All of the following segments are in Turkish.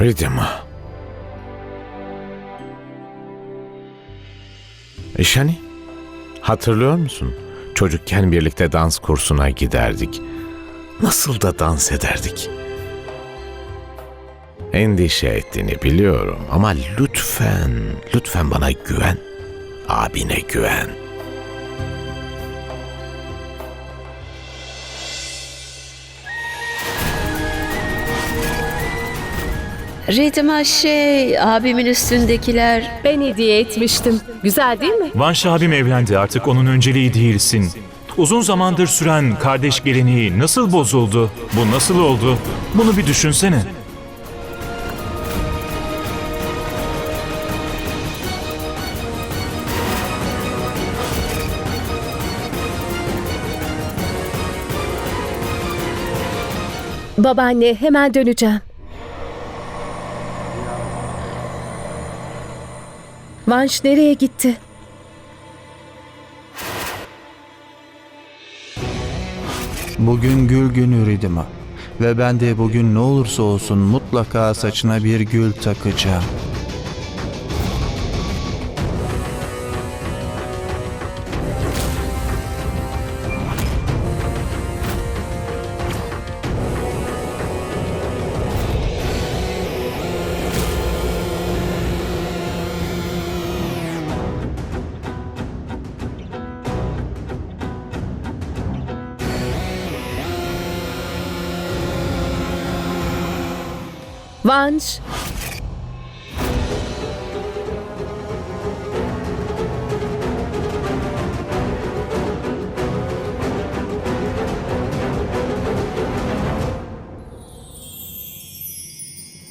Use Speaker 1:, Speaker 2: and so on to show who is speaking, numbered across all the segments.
Speaker 1: Ridima. İşani, hatırlıyor musun? Çocukken birlikte dans kursuna giderdik. Nasıl da dans ederdik. Endişe ettiğini biliyorum ama lütfen, lütfen bana güven. Abine güven.
Speaker 2: Ridima şey, abimin üstündekiler
Speaker 3: Ben hediye etmiştim. Güzel değil mi?
Speaker 4: Vanş abim evlendi artık onun önceliği değilsin. Uzun zamandır süren kardeş geleneği nasıl bozuldu? Bu nasıl oldu? Bunu bir düşünsene.
Speaker 3: Babaanne hemen döneceğim. Vanş nereye gitti?
Speaker 5: Bugün gül günü Ridima. Ve ben de bugün ne olursa olsun mutlaka saçına bir gül takacağım.
Speaker 3: Vanş.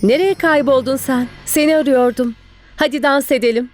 Speaker 3: Nereye kayboldun sen? Seni arıyordum. Hadi dans edelim.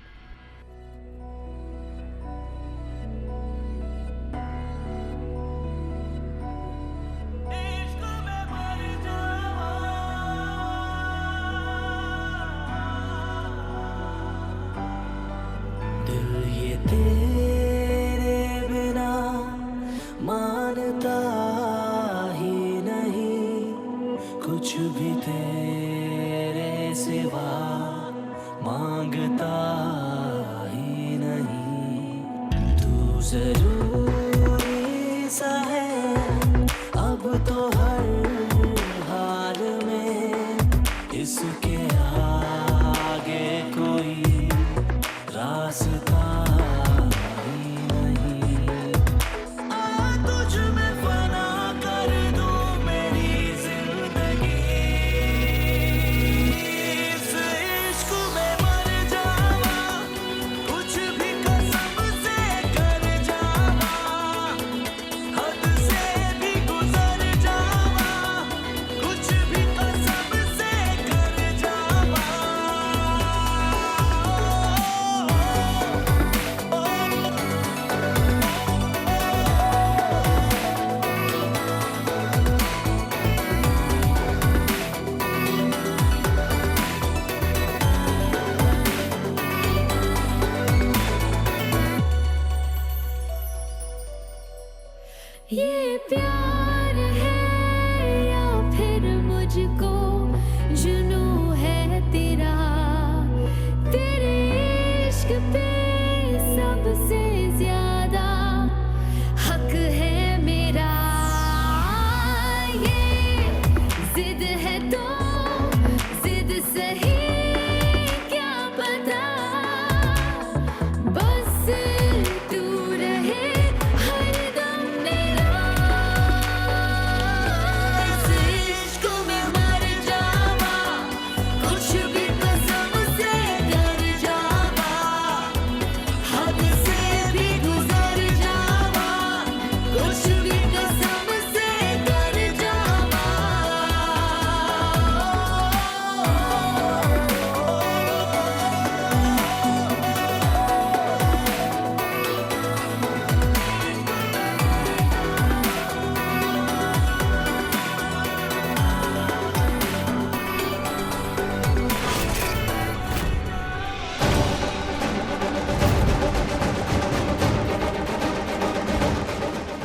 Speaker 6: ये
Speaker 7: प्यार है।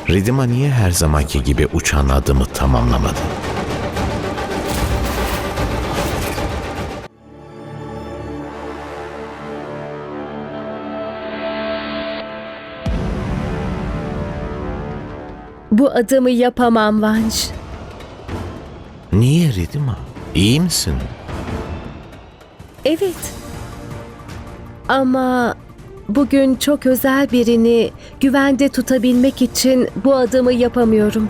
Speaker 1: Ridima niye her zamanki gibi uçan adımı tamamlamadı?
Speaker 8: Bu adımı yapamam Vanj.
Speaker 1: Niye Ridima? İyi misin?
Speaker 8: Evet. Ama bugün çok özel birini güvende tutabilmek için bu adımı yapamıyorum.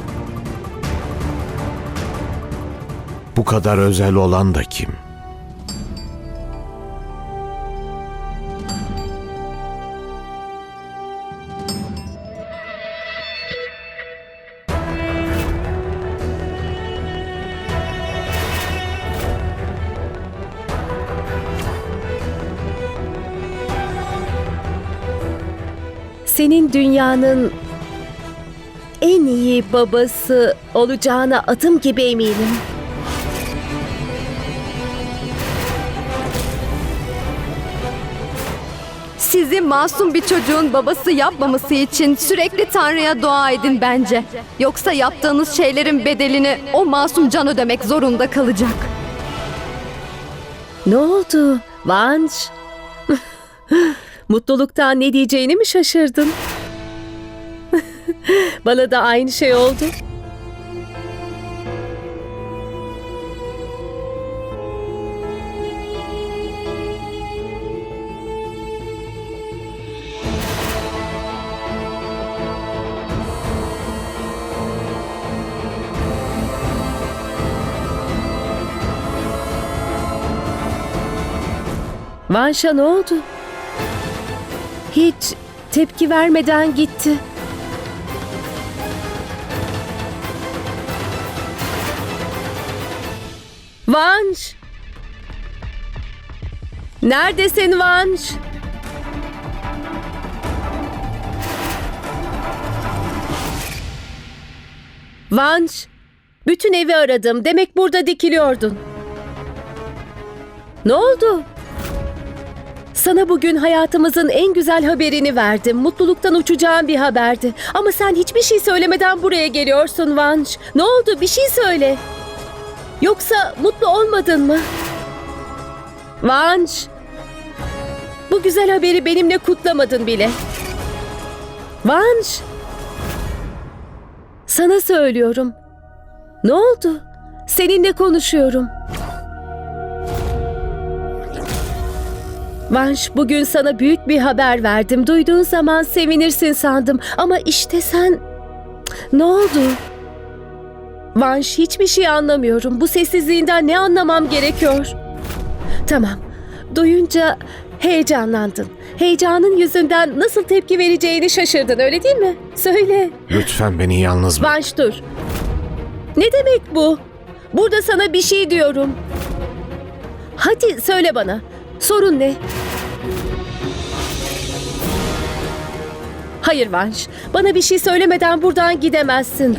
Speaker 1: Bu kadar özel olan da kim?
Speaker 8: Senin dünyanın en iyi babası olacağına adım gibi eminim.
Speaker 9: Sizi masum bir çocuğun babası yapmaması için sürekli Tanrı'ya dua edin bence. Yoksa yaptığınız şeylerin bedelini o masum can ödemek zorunda kalacak.
Speaker 8: Ne oldu Vanş? Mutluluktan ne diyeceğini mi şaşırdın? Bana da aynı şey oldu. Vanş'a ne oldu? Hiç tepki vermeden gitti. Vanş! Neredesin Vanş? Vanş! Bütün evi aradım. Demek burada dikiliyordun. Ne oldu? Sana bugün hayatımızın en güzel haberini verdim. Mutluluktan uçacağın bir haberdi. Ama sen hiçbir şey söylemeden buraya geliyorsun Vanş. Ne oldu? Bir şey söyle. Yoksa mutlu olmadın mı? Vanş. Bu güzel haberi benimle kutlamadın bile. Vanş. Sana söylüyorum. Ne oldu? Seninle konuşuyorum. Vanş bugün sana büyük bir haber verdim. Duyduğun zaman sevinirsin sandım. Ama işte sen... Ne oldu? Vanş hiçbir şey anlamıyorum. Bu sessizliğinden ne anlamam gerekiyor? Tamam. Duyunca heyecanlandın. Heyecanın yüzünden nasıl tepki vereceğini şaşırdın öyle değil mi? Söyle.
Speaker 1: Lütfen beni yalnız bırak.
Speaker 8: Vanş dur. Ne demek bu? Burada sana bir şey diyorum. Hadi söyle bana. Sorun ne? Hayır Vanş. Bana bir şey söylemeden buradan gidemezsin.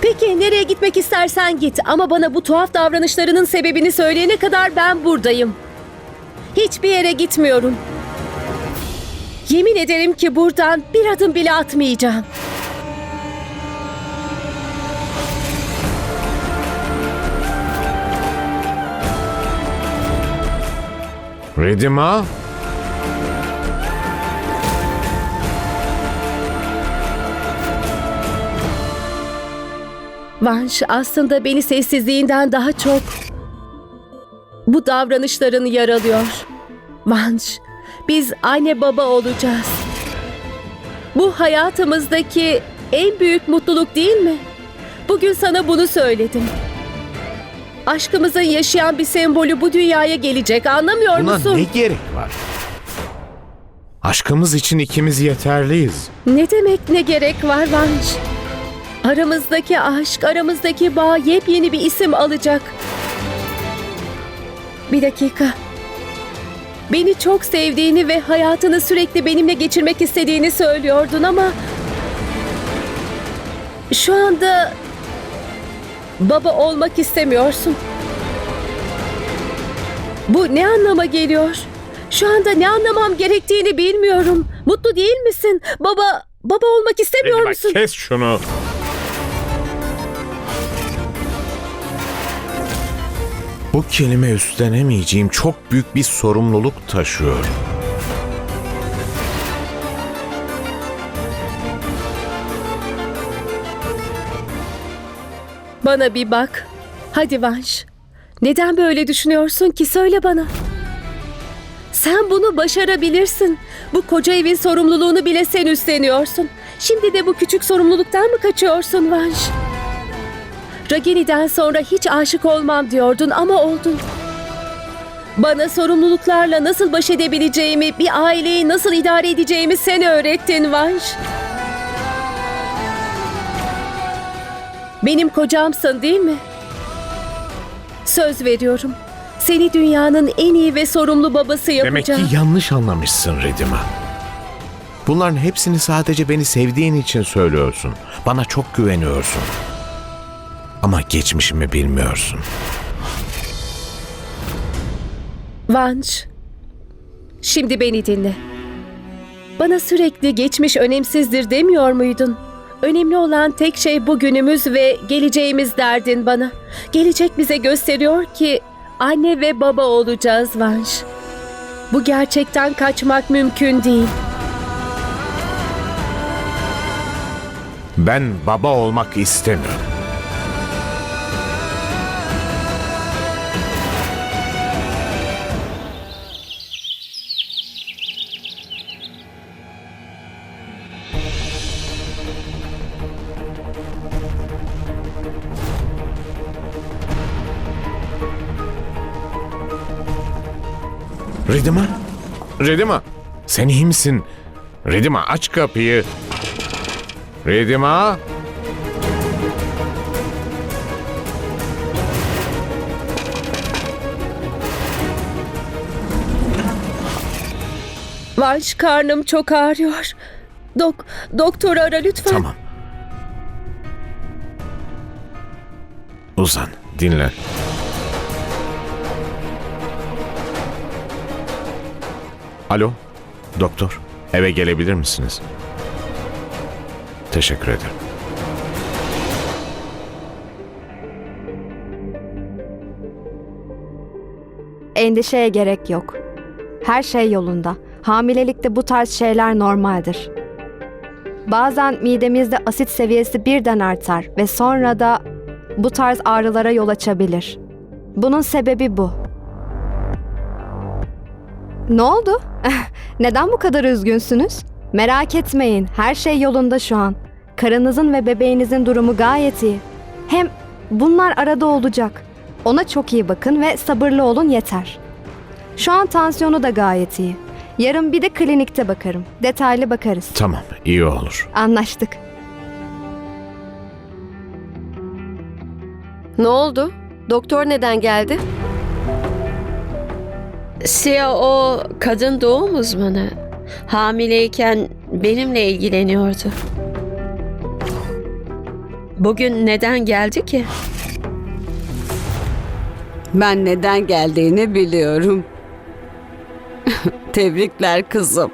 Speaker 8: Peki nereye gitmek istersen git ama bana bu tuhaf davranışlarının sebebini söyleyene kadar ben buradayım. Hiçbir yere gitmiyorum. Yemin ederim ki buradan bir adım bile atmayacağım.
Speaker 1: Ridima?
Speaker 8: Vanş aslında beni sessizliğinden daha çok bu davranışların yaralıyor. Vanş, biz anne baba olacağız. Bu hayatımızdaki en büyük mutluluk değil mi? Bugün sana bunu söyledim. Aşkımızın yaşayan bir sembolü bu dünyaya gelecek anlamıyor
Speaker 1: Buna
Speaker 8: musun?
Speaker 1: ne gerek var? Aşkımız için ikimiz yeterliyiz.
Speaker 8: Ne demek ne gerek var Vanş? Aramızdaki aşk, aramızdaki bağ yepyeni bir isim alacak. Bir dakika. Beni çok sevdiğini ve hayatını sürekli benimle geçirmek istediğini söylüyordun ama... Şu anda... Baba olmak istemiyorsun. Bu ne anlama geliyor? Şu anda ne anlamam gerektiğini bilmiyorum. Mutlu değil misin? Baba, baba olmak istemiyor
Speaker 1: Ridima,
Speaker 8: musun?
Speaker 1: kes şunu. Bu kelime üstlenemeyeceğim çok büyük bir sorumluluk taşıyor.
Speaker 8: Bana bir bak. Hadi Vanş. Neden böyle düşünüyorsun ki? Söyle bana. Sen bunu başarabilirsin. Bu koca evin sorumluluğunu bile sen üstleniyorsun. Şimdi de bu küçük sorumluluktan mı kaçıyorsun Vanş? Ragini'den sonra hiç aşık olmam diyordun ama oldun. Bana sorumluluklarla nasıl baş edebileceğimi, bir aileyi nasıl idare edeceğimi sen öğrettin Vanş. Benim kocamsın değil mi? Söz veriyorum. Seni dünyanın en iyi ve sorumlu babası
Speaker 1: Demek
Speaker 8: yapacağım.
Speaker 1: ki yanlış anlamışsın Ridima. Bunların hepsini sadece beni sevdiğin için söylüyorsun. Bana çok güveniyorsun. Ama geçmişimi bilmiyorsun.
Speaker 8: Vanç. Şimdi beni dinle. Bana sürekli geçmiş önemsizdir demiyor muydun? Önemli olan tek şey bugünümüz ve geleceğimiz derdin bana. Gelecek bize gösteriyor ki anne ve baba olacağız Vanş. Bu gerçekten kaçmak mümkün değil.
Speaker 1: Ben baba olmak istemiyorum. Ridima? Ridima? Sen iyi misin? Ridima aç kapıyı. Ridima?
Speaker 8: Vanş karnım çok ağrıyor. Dok, doktoru ara lütfen.
Speaker 1: Tamam. Uzan, dinlen. Alo, doktor. Eve gelebilir misiniz? Teşekkür ederim.
Speaker 9: Endişeye gerek yok. Her şey yolunda. Hamilelikte bu tarz şeyler normaldir. Bazen midemizde asit seviyesi birden artar ve sonra da bu tarz ağrılara yol açabilir. Bunun sebebi bu. Ne oldu? Neden bu kadar üzgünsünüz? Merak etmeyin, her şey yolunda şu an. Karınızın ve bebeğinizin durumu gayet iyi. Hem bunlar arada olacak. Ona çok iyi bakın ve sabırlı olun yeter. Şu an tansiyonu da gayet iyi. Yarın bir de klinikte bakarım. Detaylı bakarız.
Speaker 1: Tamam, iyi olur.
Speaker 9: Anlaştık.
Speaker 10: Ne oldu? Doktor neden geldi?
Speaker 2: Sia o kadın doğum uzmanı. Hamileyken benimle ilgileniyordu. Bugün neden geldi ki?
Speaker 11: Ben neden geldiğini biliyorum. Tebrikler kızım.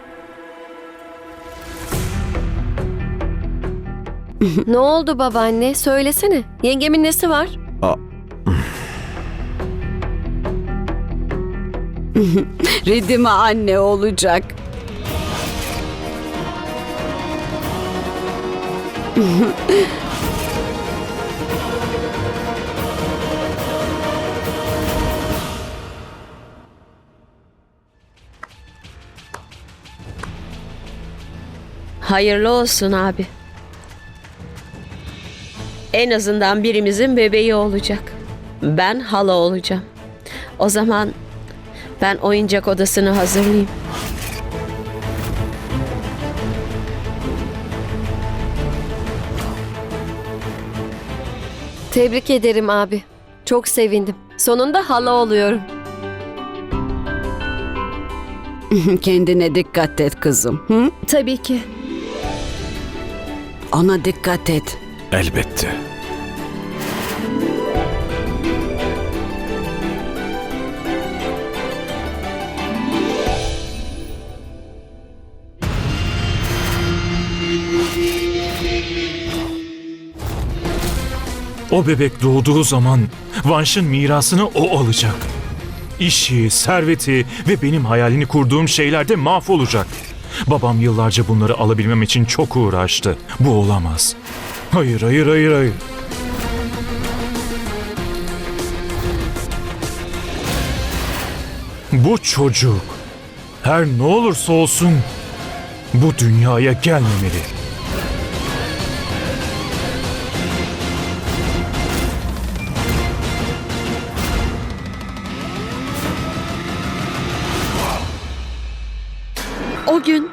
Speaker 10: ne oldu babaanne? Söylesene. Yengemin nesi var?
Speaker 11: Ridima anne olacak.
Speaker 2: Hayırlı olsun abi. En azından birimizin bebeği olacak. Ben hala olacağım. O zaman ben oyuncak odasını hazırlayayım.
Speaker 10: Tebrik ederim abi. Çok sevindim. Sonunda hala oluyorum.
Speaker 11: Kendine dikkat et kızım. Hı?
Speaker 8: Tabii ki.
Speaker 11: Ona dikkat et.
Speaker 1: Elbette.
Speaker 4: O bebek doğduğu zaman Vanş'ın mirasını o alacak. İşi, serveti ve benim hayalini kurduğum şeyler de mahvolacak. Babam yıllarca bunları alabilmem için çok uğraştı. Bu olamaz. Hayır, hayır, hayır, hayır. Bu çocuk her ne olursa olsun bu dünyaya gelmemeli.
Speaker 2: O gün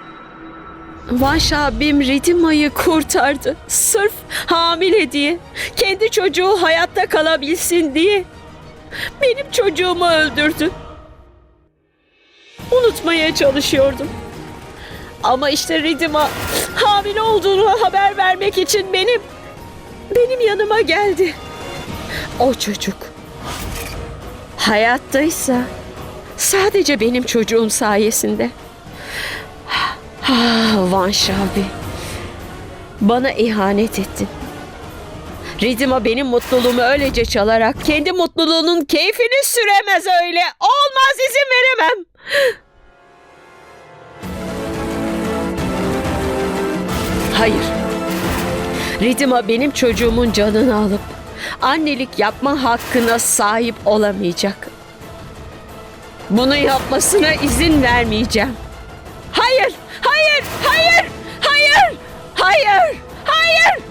Speaker 2: Vanş abim Ridima'yı kurtardı. Sırf hamile diye. Kendi çocuğu hayatta kalabilsin diye. Benim çocuğumu öldürdü. Unutmaya çalışıyordum. Ama işte Ridima hamile olduğunu haber vermek için benim benim yanıma geldi. O çocuk hayattaysa sadece benim çocuğum sayesinde. Ah Vanş abi. Bana ihanet ettin. Ridima benim mutluluğumu öylece çalarak kendi mutluluğunun keyfini süremez öyle. Olmaz izin veremem. Hayır. Ridima benim çocuğumun canını alıp annelik yapma hakkına sahip olamayacak. Bunu yapmasına izin vermeyeceğim. Hayır, hayır, hayır, hayır.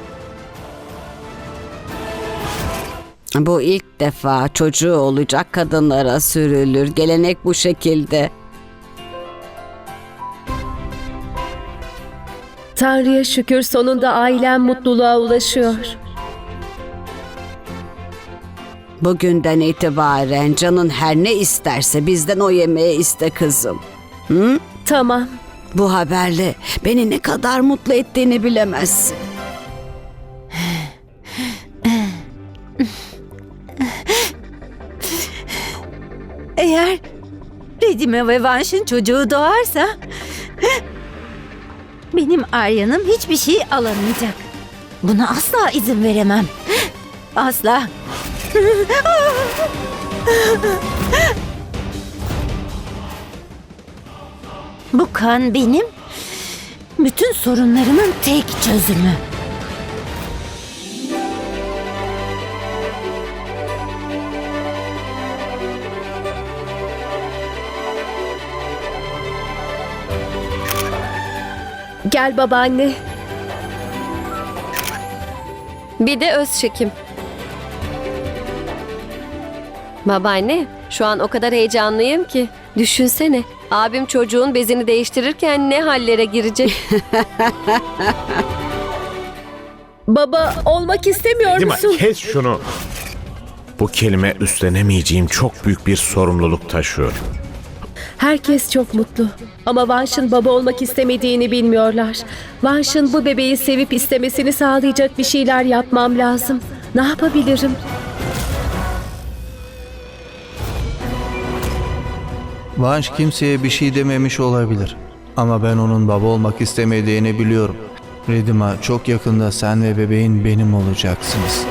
Speaker 11: Bu ilk defa çocuğu olacak kadınlara sürülür. Gelenek bu şekilde.
Speaker 8: Tanrı'ya şükür sonunda ailem mutluluğa ulaşıyor.
Speaker 11: Bugünden itibaren canın her ne isterse bizden o yemeği iste kızım. Hı?
Speaker 8: Tamam.
Speaker 11: Bu haberle beni ne kadar mutlu ettiğini bilemezsin.
Speaker 12: Eğer Redime ve Vanş'ın çocuğu doğarsa benim Arya'nım hiçbir şey alamayacak. Buna asla izin veremem. Asla. Bu kan benim bütün sorunlarımın tek çözümü.
Speaker 8: Gel babaanne.
Speaker 10: Bir de öz çekim. Babaanne, şu an o kadar heyecanlıyım ki. Düşünsene, abim çocuğun bezini değiştirirken ne hallere girecek.
Speaker 8: Baba olmak istemiyor
Speaker 1: Ridima
Speaker 8: musun?
Speaker 1: kes şunu. Bu kelime üstlenemeyeceğim çok büyük bir sorumluluk taşıyor.
Speaker 8: Herkes çok mutlu. Ama Vanş'ın baba olmak istemediğini bilmiyorlar. Vanş'ın bu bebeği sevip istemesini sağlayacak bir şeyler yapmam lazım. Ne yapabilirim?
Speaker 5: Vanş kimseye bir şey dememiş olabilir. Ama ben onun baba olmak istemediğini biliyorum. Ridima çok yakında sen ve bebeğin benim olacaksınız.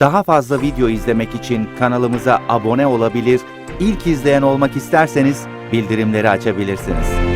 Speaker 13: Daha fazla video izlemek için kanalımıza abone olabilir, ilk izleyen olmak isterseniz bildirimleri açabilirsiniz.